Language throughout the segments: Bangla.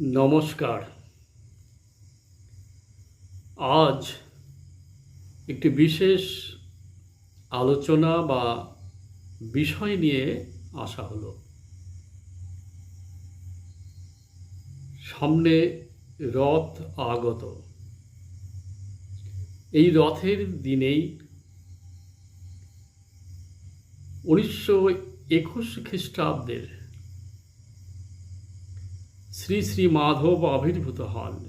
নমস্কার। আজ একটি বিশেষ আলোচনা বা বিষয় নিয়ে আসা হলো। সামনে রথ আগত। এই রথের দিনেই উনিশশো একুশ খ্রিস্টাব্দের শ্রী শ্রী মাধব আবির্ভূত হন।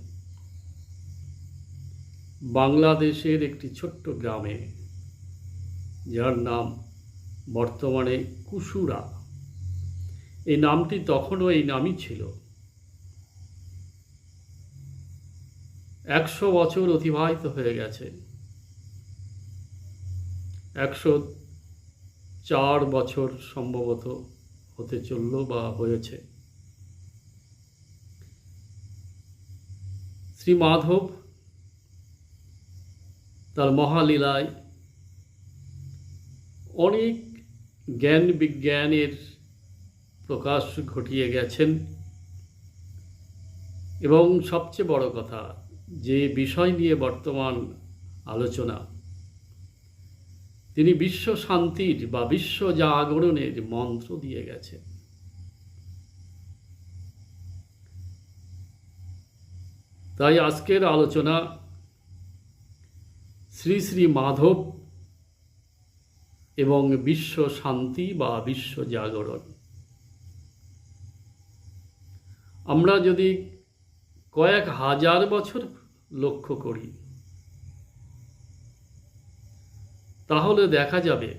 বাংলাদেশের একটি ছোট্ট গ্রামে, যার নাম বর্তমানে কুসুরা। এই নামটি তখনও এই নামই ছিল। একশো বছর অতিবাহিত হয়ে গেছে। একশো চার বছর সম্ভবত হতে চলল বা হয়েছে। শ্রী মাধব তার মহালীলায় অনেক জ্ঞান বিজ্ঞানের প্রকাশ ঘটিয়ে গেছেন। এবং সবচেয়ে বড় কথা, যে বিষয় নিয়ে বর্তমান আলোচনা, তিনি বিশ্ব শান্তির বা বিশ্ব জাগরণের মন্ত্র দিয়ে গেছেন। তাই আজকের আলোচনা শ্রী শ্রী মাধব এবং বিশ্ব শান্তি বা বিশ্ব জাগরণ। আমরা যদি কয়েক হাজার বছর লক্ষ্য করি, তাহলে দেখা যাবে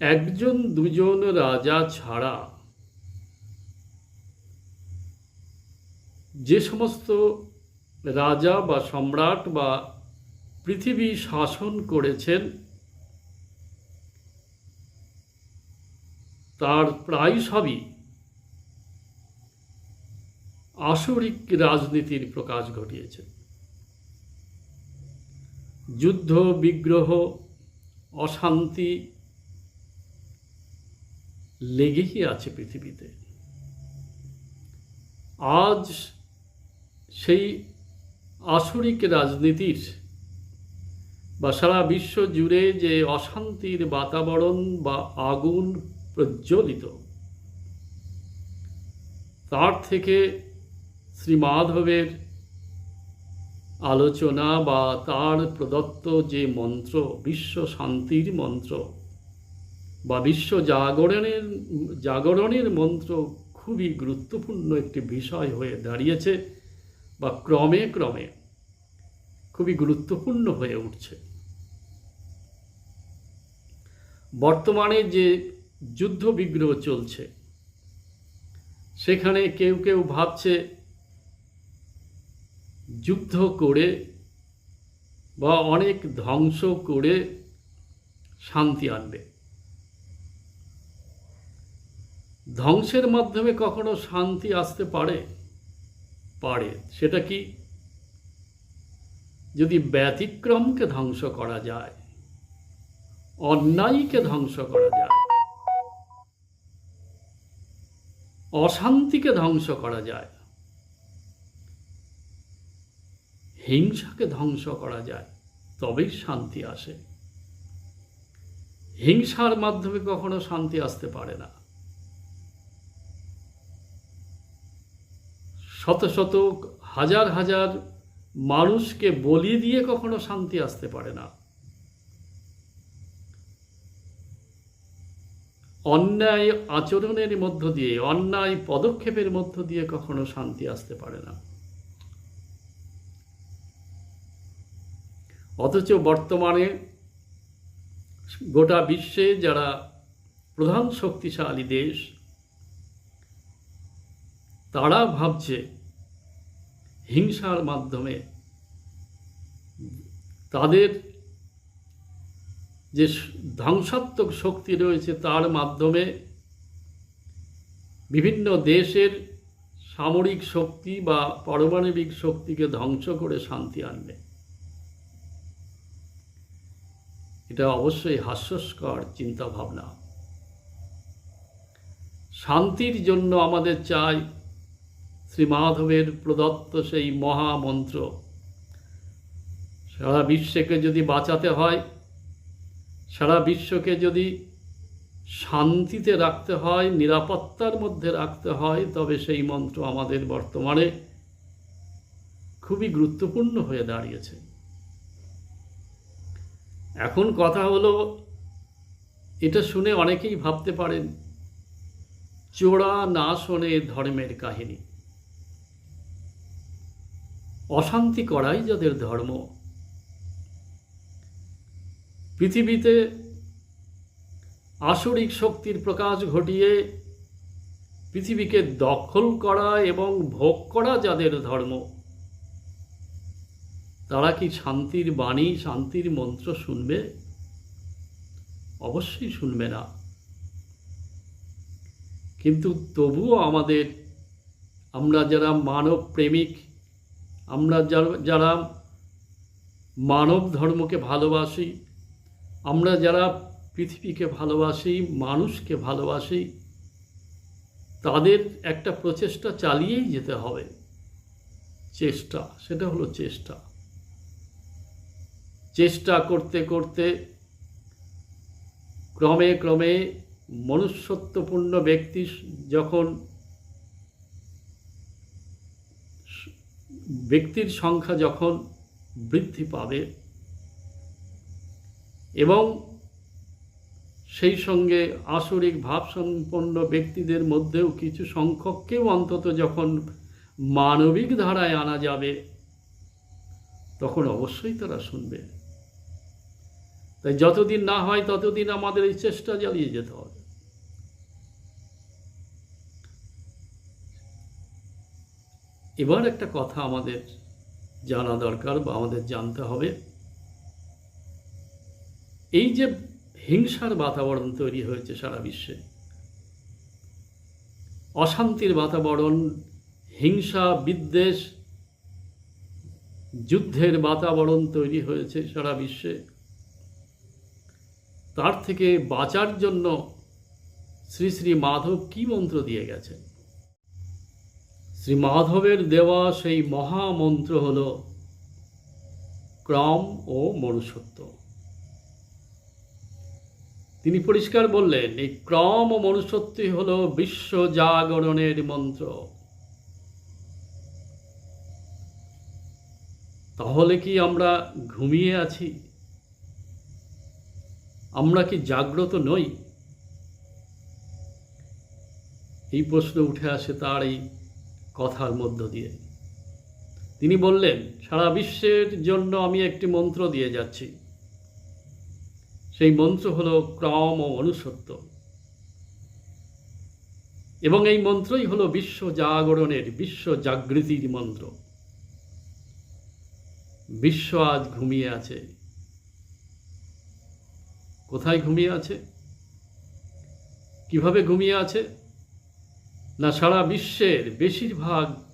একজন দুজন রাজা ছাড়া যে সমস্ত রাজা বা সম্রাট বা পৃথিবী শাসন করেছেন, তার প্রায় সবই আসরিক রাজনীতির প্রকাশ ঘটিয়েছে। যুদ্ধ, বিগ্রহ, অশান্তি লেগেই আছে পৃথিবীতে। আজ সেই আসরিক রাজনীতির বা সারা বিশ্ব জুড়ে যে অশান্তির বাতাবরণ বা আগুন প্রজ্বলিত, তার থেকে শ্রী মাধবের আলোচনা বা তার প্রদত্ত যে মন্ত্র, বিশ্ব শান্তির মন্ত্র বা বিশ্ব জাগরণের জাগরণের মন্ত্র খুবই গুরুত্বপূর্ণ একটি বিষয় হয়ে দাঁড়িয়েছে। বা ক্রমে ক্রমে খুবই গুরুত্বপূর্ণ হয়ে উঠছে। বর্তমানে যে যুদ্ধ বিগ্রহ চলছে, সেখানে কেউ কেউ ভাবছে যুদ্ধ করে বা অনেক ধ্বংস করে শান্তি আনবে। ধ্বংসের মাধ্যমে কখনো শান্তি আসতে পারে? পারে। সেটা কি? যদি ব্যতিক্রমকে ধ্বংস করা যায়, অন্যায়কে ধ্বংস করা যায়, অশান্তিকে ধ্বংস করা যায়, হিংসাকে ধ্বংস করা যায়, তবেই শান্তি আসে। হিংসার মাধ্যমে কখনো শান্তি আসতে পারে না। শত শত হাজার হাজার মানুষকে বলি দিয়ে কখনো শান্তি আসতে পারে না। অন্যায় আচরণের মধ্য দিয়ে, অন্যায় পদক্ষেপের মধ্য দিয়ে কখনো শান্তি আসতে পারে না। অথচ বর্তমানে গোটা বিশ্বে যারা প্রধান শক্তিশালী দেশ তারা ভাবছে হিংসার মাধ্যমে তাদের যে ধ্বংসাত্মক শক্তি রয়েছে তার মাধ্যমে বিভিন্ন দেশের সামরিক শক্তি বা পারমাণবিক শক্তিকে ধ্বংস করে শান্তি আনবে। এটা অবশ্যই হাস্যস্কর চিন্তাভাবনা। শান্তির জন্য আমাদের চাই শ্রী মাধবের প্রদত্ত সেই মহামন্ত্র। সারা বিশ্বকে যদি বাঁচাতে হয়, সারা বিশ্বকে যদি শান্তিতে রাখতে হয়, নিরাপত্তার মধ্যে রাখতে হয়, তবে সেই মন্ত্র আমাদের বর্তমানে খুবই গুরুত্বপূর্ণ হয়ে দাঁড়িয়েছে। এখন কথা হলো, এটা শুনে অনেকেই ভাবতে পারেন, চোরা না শোনে ধর্মের কাহিনী। অশান্তি করাই যাদের ধর্ম। পৃথিবীতে আসরিক শক্তির প্রকাশ ঘটিয়ে পৃথিবীকে দখল করা এবং ভোগ করা যাদের ধর্ম, তারা কি শান্তির বাণী, শান্তির মন্ত্র শুনবে? অবশ্যই শুনবে না। কিন্তু তবুও আমাদের, আমরা যারা মানব প্রেমিক আমরা যারা- মানব ধর্মকে ভালোবাসি, আমরা যারা পৃথিবীকে ভালোবাসি, মানুষকে ভালোবাসি, তাদের একটা প্রচেষ্টা চালিয়েই যেতে হবে। চেষ্টা, সেটা হলো চেষ্টা। চেষ্টা করতে করতে ক্রমে ক্রমে মনুষ্যত্বপূর্ণ ব্যক্তি যখন ব্যক্তির সংখ্যা যখন বৃদ্ধি পাবে এবং সেই সঙ্গে আসরিক ভাবসম্পন্ন ব্যক্তিদের মধ্যেও কিছু সংখ্যককেও অন্তত যখন মানবিক ধারায় আনা যাবে, তখন অবশ্যই তারা শুনবে। তাই যতদিন না হয় ততদিন আমাদের এই চেষ্টা চালিয়ে যেতে হবে। এবার একটা কথা আমাদের জানা দরকার বা আমাদের জানতে হবে। এই যে হিংসার বাতাবরণ তৈরি হয়েছে সারা বিশ্বে, অশান্তির বাতাবরণ, হিংসা, বিদ্বেষ, যুদ্ধের বাতাবরণ তৈরি হয়েছে সারা বিশ্বে, তার থেকে বাঁচার জন্য শ্রী শ্রী মাধব কি মন্ত্র দিয়ে গেছেন? শ্রী মাধবের দেওয়া সেই মহামন্ত্র হল ক্রম ও মনুষ্যত্ব। তিনি পরিষ্কার বললেন, এই ক্রম ও মনুষ্যত্বই হল বিশ্ব জাগরণের মন্ত্র। তাহলে কি আমরা ঘুমিয়ে আছি? আমরা কি জাগ্রত নই? এই প্রশ্ন উঠে আসে তার এই কথার মধ্য দিয়ে। তিনি বললেন, সারা বিশ্বের জন্য আমি একটি মন্ত্র দিয়ে যাচ্ছি। সেই মন্ত্র হল ক্রম ও অনুসত্য এবং এই মন্ত্রই হল বিশ্ব জাগরণের বিশ্ব জাগৃতির মন্ত্র। বিশ্ব আজ ঘুমিয়ে আছে। কোথায় ঘুমিয়ে আছে? কীভাবে ঘুমিয়ে আছে? না সারা বিশ্বের বেশিরভাগ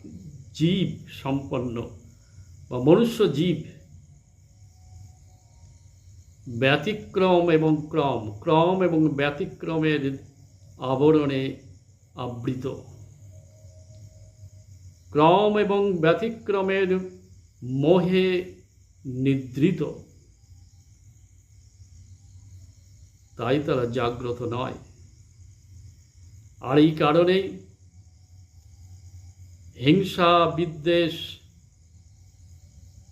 জীব সম্পন্ন বা মনুষ্য জীব ব্যতিক্রম এবং ক্রম ক্রম এবং ব্যতিক্রমের আবরণে আবৃত। ক্রম এবং ব্যতিক্রমের মোহে নিদ্রিত। তাই তারা জাগ্রত নয়। আর এই কারণেই হিংসা, বিদ্বেষ,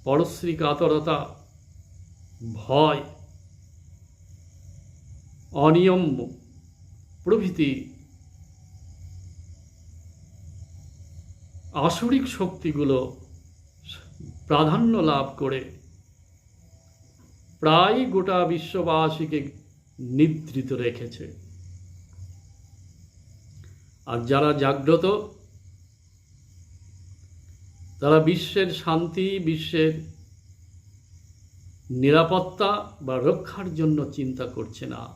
পরশ্রী কাতরতা, ভয়, অনিয়ম প্রভৃতি আসরিক শক্তিগুলো প্রাধান্য লাভ করে প্রায় গোটা বিশ্ববাসীকে নিদ্রিত রেখেছে। আর যারা জাগ্রত তারা বিশ্বের শান্তি, বিশ্বের নিরাপত্তা বা রক্ষার জন্য চিন্তা করছে না,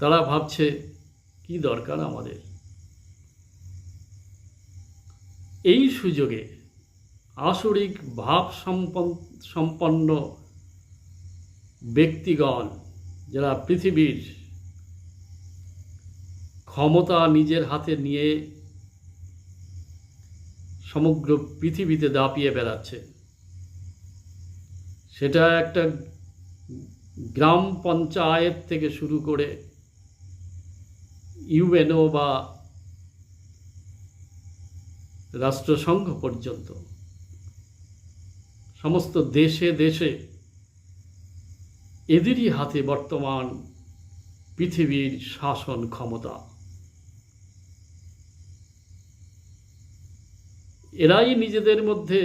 তারা ভাবছে, কি দরকার আমাদের? এই সুযোগে আসরিক ভাব সম্পন- সম্পন্ন ব্যক্তিগণ, যারা পৃথিবীর ক্ষমতা নিজের হাতে নিয়ে সমগ্র পৃথিবীতে দাপিয়ে বেড়াচ্ছে। সেটা একটা গ্রাম পঞ্চায়েত থেকে শুরু করে ইউএনও বা রাষ্ট্রসংঘ পর্যন্ত। সমস্ত দেশে দেশে এদেরই হাতে বর্তমান পৃথিবীর শাসন ক্ষমতা। এরাই নিজেদের মধ্যে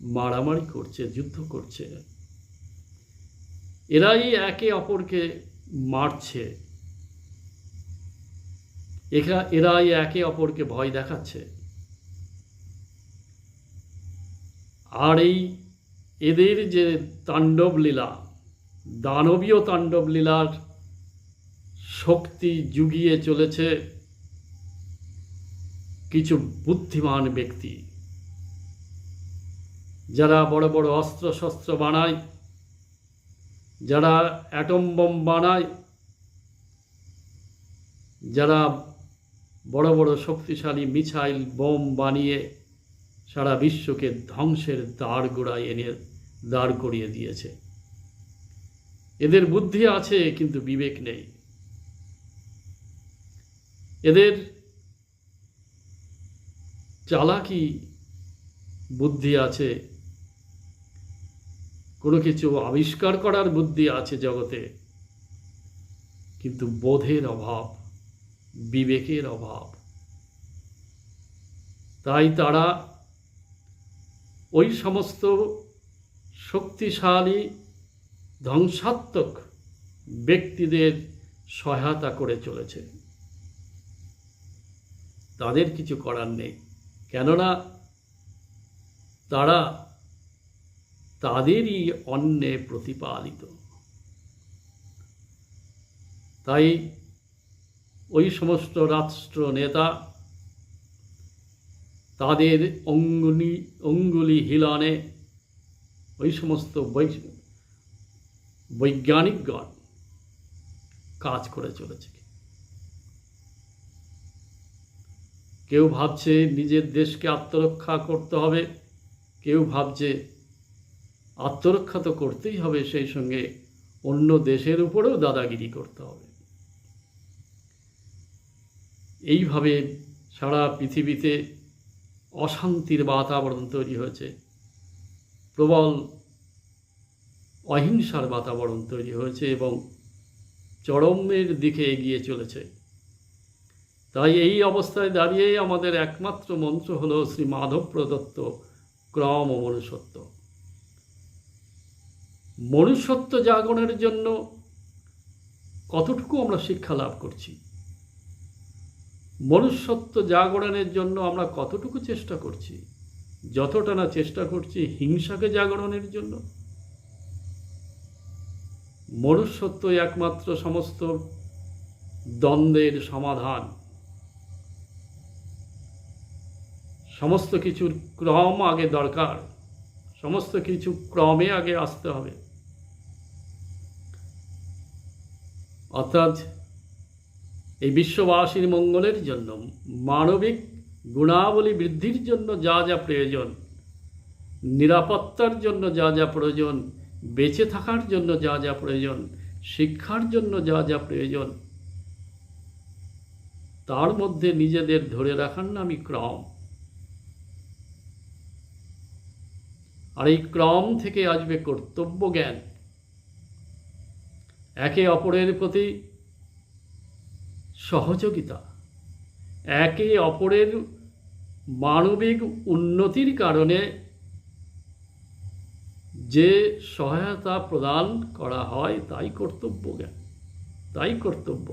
মারামারি করছে, যুদ্ধ করছে। এরাই একে অপরকে মারছে। এরা এরাই একে অপরকে ভয় দেখাচ্ছে। আর এই এদের যে তাণ্ডব লীলা, দানবীয় তাণ্ডব লীলার শক্তি জুগিয়ে চলেছে কিছু বুদ্ধিমান ব্যক্তি। যারা বড় বড় অস্ত্র শস্ত্র বানায়, যারা অ্যাটম বোম বানায়, যারা বড় বড় শক্তিশালী মিসাইল বোম বানিয়ে সারা বিশ্বকে ধ্বংসের দাঁড় গোড়ায় এনে দাঁড় করিয়ে দিয়েছে। এদের বুদ্ধি আছে, কিন্তু বিবেক নেই। এদের চালাকি বুদ্ধি আছে, কোনো কিছু আবিষ্কার করার বুদ্ধি আছে জগতে, কিন্তু বোধের অভাব, বিবেকের অভাব। তাই তারা ওই সমস্ত শক্তিশালী, ধ্বংসাত্মক ব্যক্তিদের সহায়তা করে চলেছে। তাদের কিছু করার নেই। কেননা তারা তাদেরই অন্যে প্রতিপালিত। তাই ওই সমস্ত রাষ্ট্র নেতা তাদের অঙ্গুলি অঙ্গুলি হিলনে ওই সমস্ত বৈজ্ঞানিকগণ কাজ করে চলেছে। কেউ ভাবছে নিজের দেশকে আত্মরক্ষা করতে হবে, কেউ ভাবছে আত্মরক্ষা তো করতেই হবে, সেই সঙ্গে অন্য দেশের উপরেও দাদাগিরি করতে হবে। এইভাবে সারা পৃথিবীতে অশান্তির বাতাবরণ তৈরি হয়েছে। প্রবল অহিংসার বাতাবরণ তৈরি হয়েছে এবং চরমের দিকে এগিয়ে চলেছে। তাই এই অবস্থায় দাঁড়িয়ে আমাদের একমাত্র মন্ত্র হল শ্রী মাধব প্রদত্ত ক্রম ও মনুষ্যত্ব। মনুষ্যত্ব জাগরণের জন্য কতটুকু আমরা শিক্ষা লাভ করছি? মনুষ্যত্ব জাগরণের জন্য আমরা কতটুকু চেষ্টা করছি? যতটা না চেষ্টা করছি হিংসাকে জাগরণের জন্য? মনুষ্যত্ব একমাত্র সমস্ত দ্বন্দ্বের সমাধান। সমস্ত কিছুর ক্রম আগে দরকার। সমস্ত কিছু ক্রমে আগে আসতে হবে। অর্থাৎ এই বিশ্ববাসীর মঙ্গলের জন্য, মানবিক গুণাবলী বৃদ্ধির জন্য যা যা প্রয়োজন, নিরাপত্তার জন্য যা যা প্রয়োজন, বেঁচে থাকার জন্য যা যা প্রয়োজন, শিক্ষার জন্য যা যা প্রয়োজন, তার মধ্যে নিজেদের ধরে রাখার নামই ক্রম। আর এই ক্রম থেকে আসবে কর্তব্য জ্ঞান। একে অপরের প্রতি সহযোগিতা, একে অপরের মানবিক উন্নতির কারণে যে সহায়তা প্রদান করা হয় তাই কর্তব্য জ্ঞান, তাই কর্তব্য।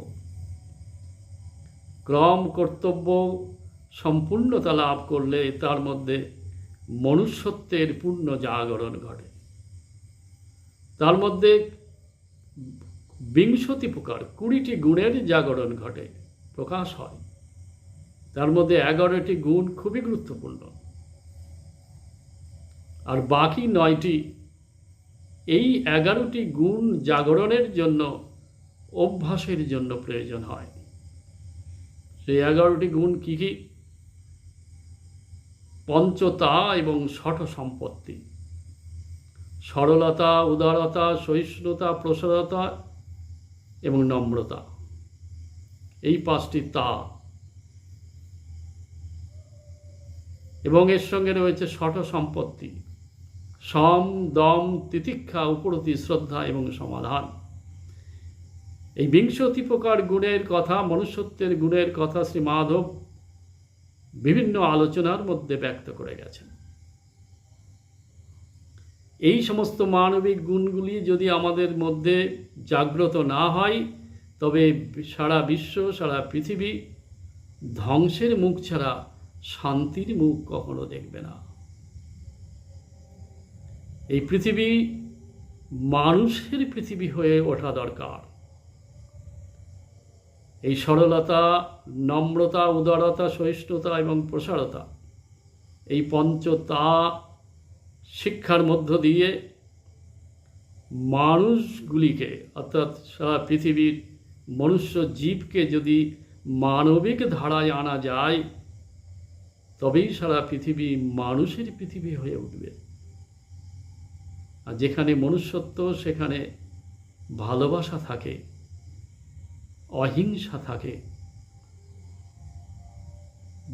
ক্রম কর্তব্য সম্পূর্ণতা লাভ করলে তার মধ্যে মনুষ্যত্বের পূর্ণ জাগরণ ঘটে। তার মধ্যে বিংশতি প্রকার কুড়িটি গুণের জাগরণ ঘটে, প্রকাশ হয়। তার মধ্যে এগারোটি গুণ খুবই গুরুত্বপূর্ণ। আর বাকি নয়টি এই এগারোটি গুণ জাগরণের জন্য, অভ্যাসের জন্য প্রয়োজন হয়। সেই এগারোটি গুণ কী কী? পঞ্চতা এবং ষঠ সম্পত্তি। সরলতা, উদারতা, সহিষ্ণুতা, প্রসারতা এবং নম্রতা। এই পাঁচটি তা। এবং এর সঙ্গে রয়েছে ষঠ সম্পত্তি। সম, দম, তিতিক্ষা, উপরতি, শ্রদ্ধা এবং সমাধান। এই বিংশতি প্রকার গুণের কথা, মনুষ্যত্বের গুণের কথা শ্রী মাধব বিভিন্ন আলোচনার মধ্যে ব্যক্ত করে গেছেন। এই সমস্ত মানবিক গুণগুলি যদি আমাদের মধ্যে জাগ্রত না হয়, তবে সারা বিশ্ব, সারা পৃথিবী ধ্বংসের মুখ ছাড়া শান্তির মুখ কখনো দেখবে না। এই পৃথিবী মানুষের পৃথিবী হয়ে ওঠা দরকার। এই সরলতা, নম্রতা, উদারতা, সহিষ্ণুতা এবং প্রসারতা, এই পঞ্চতা শিক্ষার মধ্য দিয়ে মানুষগুলিকে, অর্থাৎ সারা পৃথিবীর মনুষ্য জীবকে যদি মানবিক ধারায় আনা যায়, তবেই সারা পৃথিবী মানুষের পৃথিবী হয়ে উঠবে। আর যেখানে মনুষ্যত্ব, সেখানে ভালোবাসা থাকে। অহিংসা থাকে।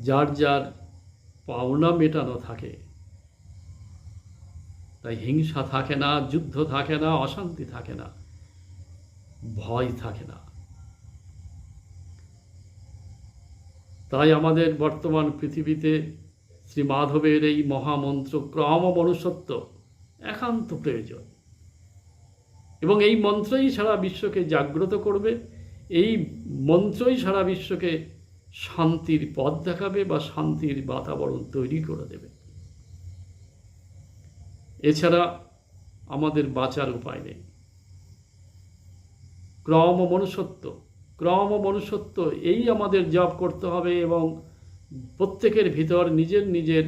যার যার পাওনা মেটানো থাকে। তাই হিংসা থাকে না, যুদ্ধ থাকে না, অশান্তি থাকে না, ভয় থাকে না। তাই আমাদের বর্তমান পৃথিবীতে শ্রী মাধবের এই মহামন্ত্র ক্রম মনুষ্যত্ব একান্ত প্রয়োজন। এবং এই মন্ত্রই সারা বিশ্বকে জাগ্রত করবে। এই মন্ত্রই সারা বিশ্বকে শান্তির পথ দেখাবে বা শান্তির বাতাবরণ তৈরি করে দেবে। এছাড়া আমাদের বাঁচার উপায় নেই। ক্রম মনুষ্যত্ব ক্রম মনুষ্যত্ব এই আমাদের জব করতে হবে এবং প্রত্যেকের ভিতর নিজের নিজের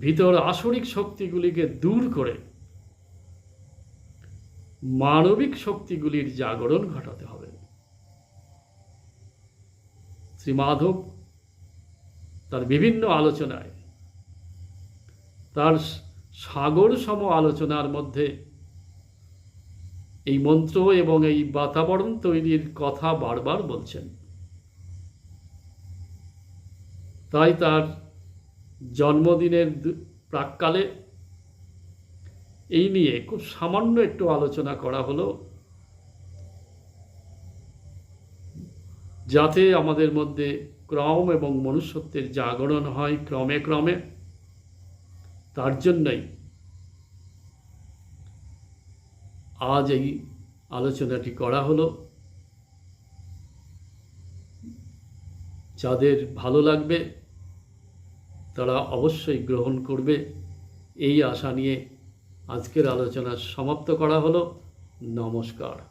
ভিতর আসরিক শক্তিগুলিকে দূর করে মানবিক শক্তিগুলির জাগরণ ঘটাতে হবে। শ্রী মাধব তার বিভিন্ন আলোচনায়, তার সাগর সম আলোচনার মধ্যে এই মন্ত্র এবং এই বাতাবরণ তৈরির কথা বারবার বলছেন। তাই তার জন্মদিনের প্রাককালে এই নিয়ে খুব সামান্য একটু আলোচনা করা হলো। যাতে আমাদের মধ্যে ক্রম এবং মনুষ্যত্বের জাগরণ হয় ক্রমে ক্রমে। তার জন্যই আজ এই আলোচনাটি করা হলো। যাদের ভালো লাগবে, তারা অবশ্যই গ্রহণ করবে। এই আশা নিয়ে আজকের আলোচনা সমাপ্ত করা হলো। নমস্কার।